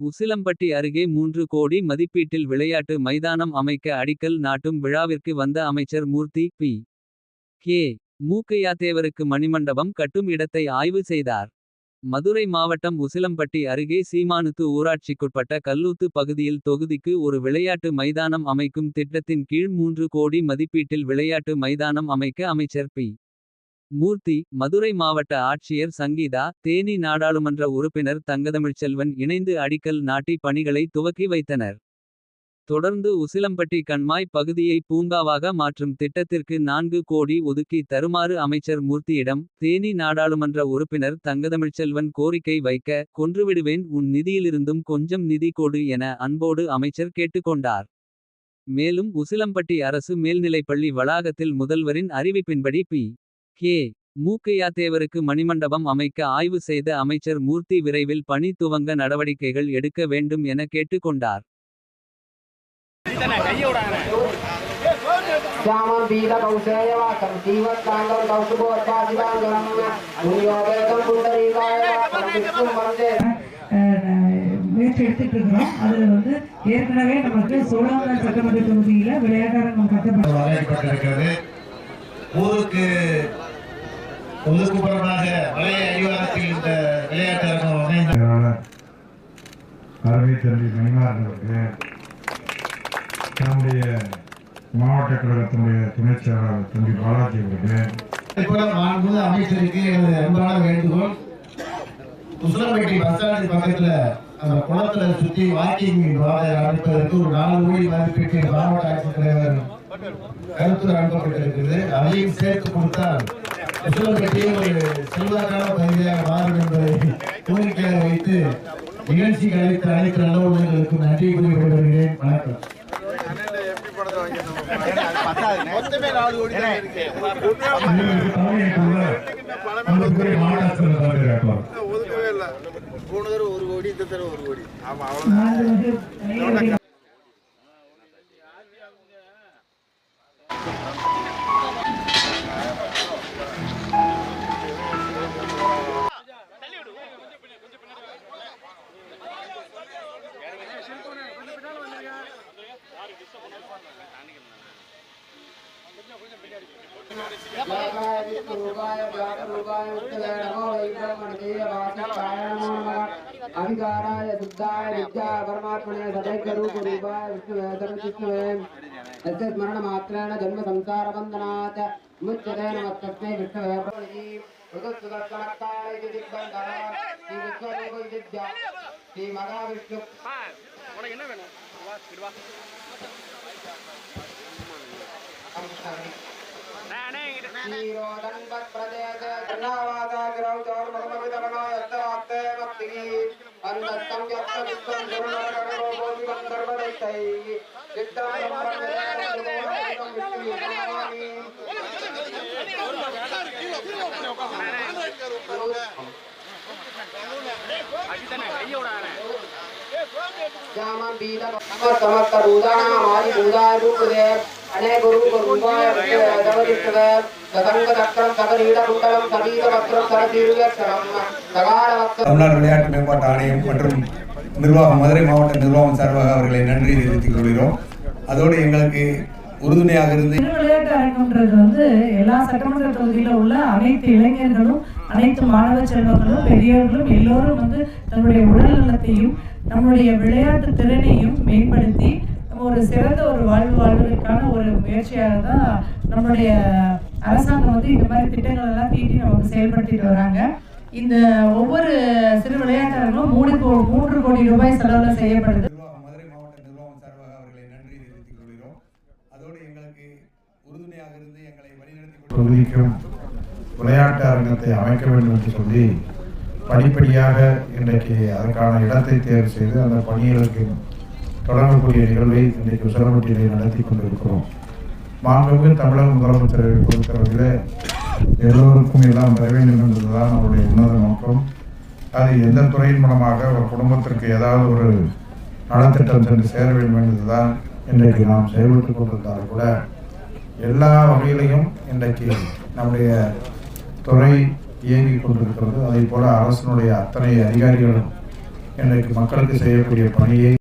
உசிலம்பட்டி அருகே மூன்று கோடி மதிப்பீட்டில் விளையாட்டு மைதானம் அமைக்க அடிக்கல் நாட்டும் விழாவிற்கு வந்த அமைச்சர் மூர்த்தி பி. கே. மூக்கையாத்தேவருக்கு மணிமண்டபம் கட்டும் இடத்தை ஆய்வு செய்தார். மதுரை மாவட்டம் உசிலம்பட்டி அருகே சீமானுத்து ஊராட்சிக்குட்பட்ட கல்லூத்து பகுதியில் தொகுதிக்கு ஒரு விளையாட்டு மைதானம் அமைக்கும் திட்டத்தின் கீழ் மூன்று கோடி மதிப்பீட்டில் விளையாட்டு மைதானம் அமைக்க அமைச்சர் பி. மூர்த்தி மதுரை மாவட்ட ஆட்சியர் சங்கீதா தேனி நாடாளுமன்ற உறுப்பினர் தங்கதமிழ்ச்செல்வன் இணைந்து அடிக்கல் நாட்டி பணிகளை துவக்கி வைத்தனர். தொடர்ந்து உசிலம்பட்டி கண்மாய் பகுதியை பூங்காவாக மாற்றும் திட்டத்திற்கு நான்கு கோடி ஒதுக்கி தருமாறு அமைச்சர் மூர்த்தியிடம். தேனி நாடாளுமன்ற உறுப்பினர் தங்கதமிழ்ச்செல்வன் கோரிக்கை வைக்க. கொன்றுவிடுவேன் உன் நிதியிலிருந்தும் கொஞ்சம் நிதி கொடு என அன்போடு அமைச்சர் கேட்டுக்கொண்டார். மேலும் உசிலம்பட்டி அரசு மேல்நிலைப்பள்ளி வளாகத்தில் முதல்வரின் அறிவிப்பின்படி பி. கே மூக்கையாத்தேவருக்கு மணிமண்டபம் அமைக்க ஆய்வு செய்த அமைச்சர் மூர்த்தி விரைவில் பணி துவங்க நடவடிக்கைகள் எடுக்க வேண்டும் என கேட்டுக்கொண்டார். ஊருக்கு ஒதுக்குப்புறமாக வளைய அடிவாரத்தில் இந்த விளையாட்டு அரங்கம் அமைந்த செயலாளர் அருமை தம்பி மணிமாறனுக்கு நம்முடைய மாவட்ட கழகத்தினுடைய துணைச் செயலாளர் தம்பி பாலாஜி அவர்கள் போல மாண்புமிகு அமைச்சருக்கு எனது அன்பான வேண்டுகோள். உசிலம்பட்டி பஸ் ஸ்டாண்டு பக்கத்துல அந்த குளத்துல சுத்தி வாக்கிங் பாதை அமைப்பதற்கு ஒரு நாலு கோடி மதிப்பீட்டு மாவட்ட ஆட்சித்தலைவர் கருத்து அனுப்பப்பட்டிருக்கிறது. அதையும் சேர்த்து கொடுத்தால் உசிலம்பட்டியும் ஒரு செல்வாக்கான பகுதியாக மாறும் என்பதை கோரிக்கையாக வைத்து நிகழ்ச்சி அழைத்த அனைத்து நல்ல உள்ளங்களுக்கும் நன்றி கூறி விடைபெறுகிறேன். வணக்கம். போன தடவை ஒரு கோடி இந்த தடவை ஒரு கோடி. ஆமா அவ்வளவுதான். அதிகாராய சுத்தாய வித்யா பரமாத்மனே சதைக்க ரூப ரூபாய விஷ்ணு வேதம் விஷ்ணுவே எஸ் ஸ்மரண மாத்திரேன ஜன்ம சம்சார பந்தனாத் ஜாம பீத சமத்த ரூதானா மாரி ரூதா ரூபதே தமிழ்நாடு விளையாட்டு மேம்பாட்டு ஆணையம் மற்றும் நிர்வாகம் மதுரை மாவட்ட நிர்வாகம் சார்பாக அவர்களை நன்றி தெரிவித்துக் கொள்கிறோம். அதோடு எங்களுக்கு உறுதுணையாக இருந்து விளையாட்டு அரங்கம்ன்றது வந்து எல்லா சட்டமன்ற தொகுதியில உள்ள அனைத்து இளைஞர்களும் அனைத்து மாணவ செல்வங்களும் பெரியவர்களும் எல்லோரும் வந்து தன்னுடைய உடல் நலத்தையும் நம்முடைய விளையாட்டு திறனையும் மேம்படுத்தி ஒரு சிறந்த ஒரு வாழ்வு வாழ்வதற்கான ஒரு முயற்சியாக தான் நம்மளுடைய அரசாங்கம் வந்து இந்த மாதிரி திட்டங்கள் எல்லாம் தீட்டி நமக்கு செயல்படுத்திட்டு வராங்க. இந்த ஒவ்வொரு சிறு விளையாட்டு மூணு கோ- மூன்று கோடி ரூபாய் செலவுல செய்யப்படுது. மதுரை மாவட்ட நிர்வாகம் சார்பாக அவர்களை நன்றி தெரிவித்துக் கொள்கிறோம். அதோடு எங்களுக்கு உறுதுணையாக இருந்து எங்களை வழிநடத்தி விளையாட்டு அரங்கத்தை அமைக்க வேண்டும் என்று சொல்லி படிப்படியாக இன்றைக்கு அதற்கான இடத்தை தேர்வு செய்து அந்த பணிகளுக்கு தொடங்கக்கூடிய நிகழ்வை இன்றைக்கு உசலப்பட்டியிலே நடத்தி கொண்டிருக்கிறோம். மாண்புமிகு தமிழக முதலமைச்சரை பொறுத்தவரையில் எல்லோருக்கும் எல்லாம் பெற வேண்டும் என்பதுதான் அவருடைய உன்னத நோக்கம் அது எந்த துறையின் மூலமாக ஒரு குடும்பத்திற்கு ஏதாவது ஒரு நலத்திட்டம் சென்று சேர வேண்டும் என்பதுதான் இன்றைக்கு நாம் செயல்பட்டுக் கொண்டிருந்தால் கூட எல்லா வகையிலையும் இன்றைக்கு நம்முடைய துறை இயங்கிக் கொண்டிருக்கிறது. அதே போல அரசினுடைய அத்தனை அதிகாரிகளும் இன்றைக்கு மக்களுக்கு செய்யக்கூடிய பணியை